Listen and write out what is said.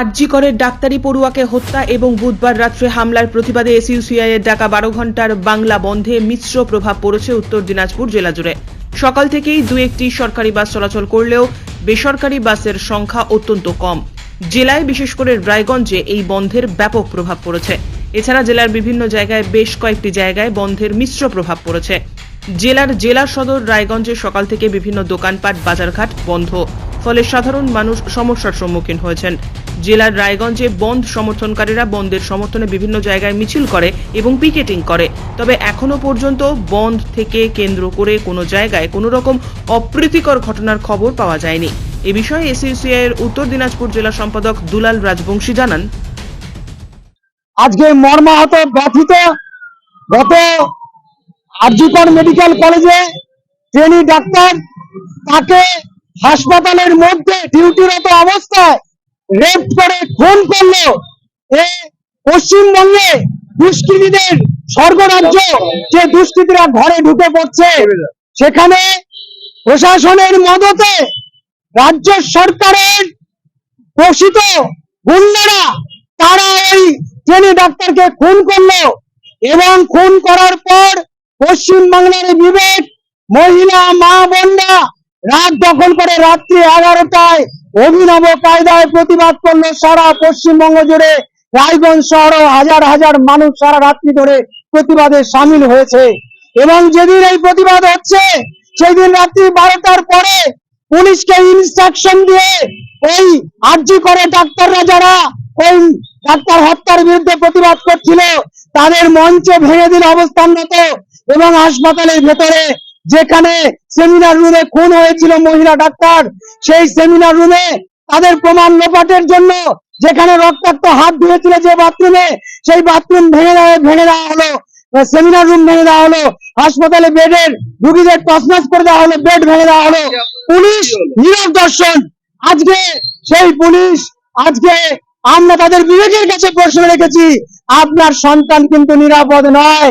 আরজিকরের ডাক্তারি পড়ুয়াকে হত্যা এবং বুধবার রাত্রে হামলার প্রতিবাদে এসইউসিআই এর ডাকা বারো ঘণ্টার বাংলা বন্ধে মিশ্র প্রভাব পড়েছে উত্তর দিনাজপুর জেলা জুড়ে। সকাল থেকেই দু একটি সরকারি বাস চলাচল করলেও বেসরকারি বাসের সংখ্যা অত্যন্ত কম। জেলায় বিশেষ করে রায়গঞ্জে এই বন্ধের ব্যাপক প্রভাব পড়েছে। এছাড়া জেলার বিভিন্ন জায়গায় বেশ কয়েকটি জায়গায় বন্ধের মিশ্র প্রভাব পড়েছে। জেলার জেলা সদর রায়গঞ্জে সকাল থেকে বিভিন্ন দোকানপাট, বাজারঘাট বন্ধ। ফলে সাধারণ মানুষ সমস্যার সম্মুখীন হয়েছেন। জেলার রায়গঞ্জে বন্ধ সমর্থনকারীরা বন্ধের সমর্থনে বিভিন্ন জায়গায় মিছিল করে এবং পিকেটিং করে। তবে এখনও পর্যন্ত বন্ধ থেকে কেন্দ্র করে কোনো জায়গায় কোনো রকম অপ্রীতিকর ঘটনার খবর পাওয়া যায়নি। এ বিষয়ে এসইউসিআই এর উত্তর দিনাজপুর জেলা সম্পাদক দুলাল রাজবংশী জানান। আজকে মর্মাহত ব্যথিত গত আরজিকর মেডিকেল কলেজে ট্রেনি ডাক্তার তাকে হাসপাতালের মধ্যে ডিউটিরত অবস্থায় রেপ করে, খুন করল। এ পশ্চিমবঙ্গে দুষ্কৃতীদের স্বর্গরাজ্য, যে দুষ্কৃতীরা ঘরে ঢুকে পড়ছে, সেখানে প্রশাসনের মদতে রাজ্য সরকারের পোষিত গুন্ডারা, তারা এই ট্রেনি ডাক্তারকে খুন করল এবং খুন করার পর পশ্চিম বাংলার বিবেক, মহিলা মা বোনরা রাত দখল করে রাত্রি এগারোটায় অভিনব কায়দায় প্রতিবাদ করল সারা পশ্চিমবঙ্গ জুড়ে। রায়গঞ্জ শহর হাজার হাজার মানুষ সারা রাত্রি ধরে প্রতিবাদে সামিল হয়েছে। এবং যেদিন এই প্রতিবাদ হচ্ছে সেই দিন রাত্রি বারোটার পরে পুলিশকে ইনস্ট্রাকশন দিয়ে এই আর্জি করে ডাক্তাররা যারা ওই ডাক্তার হত্যার বিরুদ্ধে প্রতিবাদ করছিল, তাদের মঞ্চ ভেঙে দিল অবস্থানরত এবং হাসপাতালের ভেতরে যেখানে সেমিনার রুমে খুন হয়েছিল মহিলা ডাক্তার, সেই সেমিনার রুমে তাদের প্রমাণ লোপাটের জন্য যেখানে রক্তাক্ত হাত ধুয়েছিল যে বাথরুমে সেই বাথরুম ভেঙে দেওয়া ভেঙে দেওয়া হলো। সেমিনার রুম ভেঙে দেওয়া হলো। হাসপাতালে বেডের রুগীদের তসনাস করে দেওয়া হলো, বেড ভেঙে দেওয়া হলো। পুলিশ নীরব দর্শন আজকে সেই পুলিশ, আজকে আমরা তাদের বিবেকের কাছে প্রশ্ন রেখেছি, আপনার সন্তান কিন্তু নিরাপদ নয়।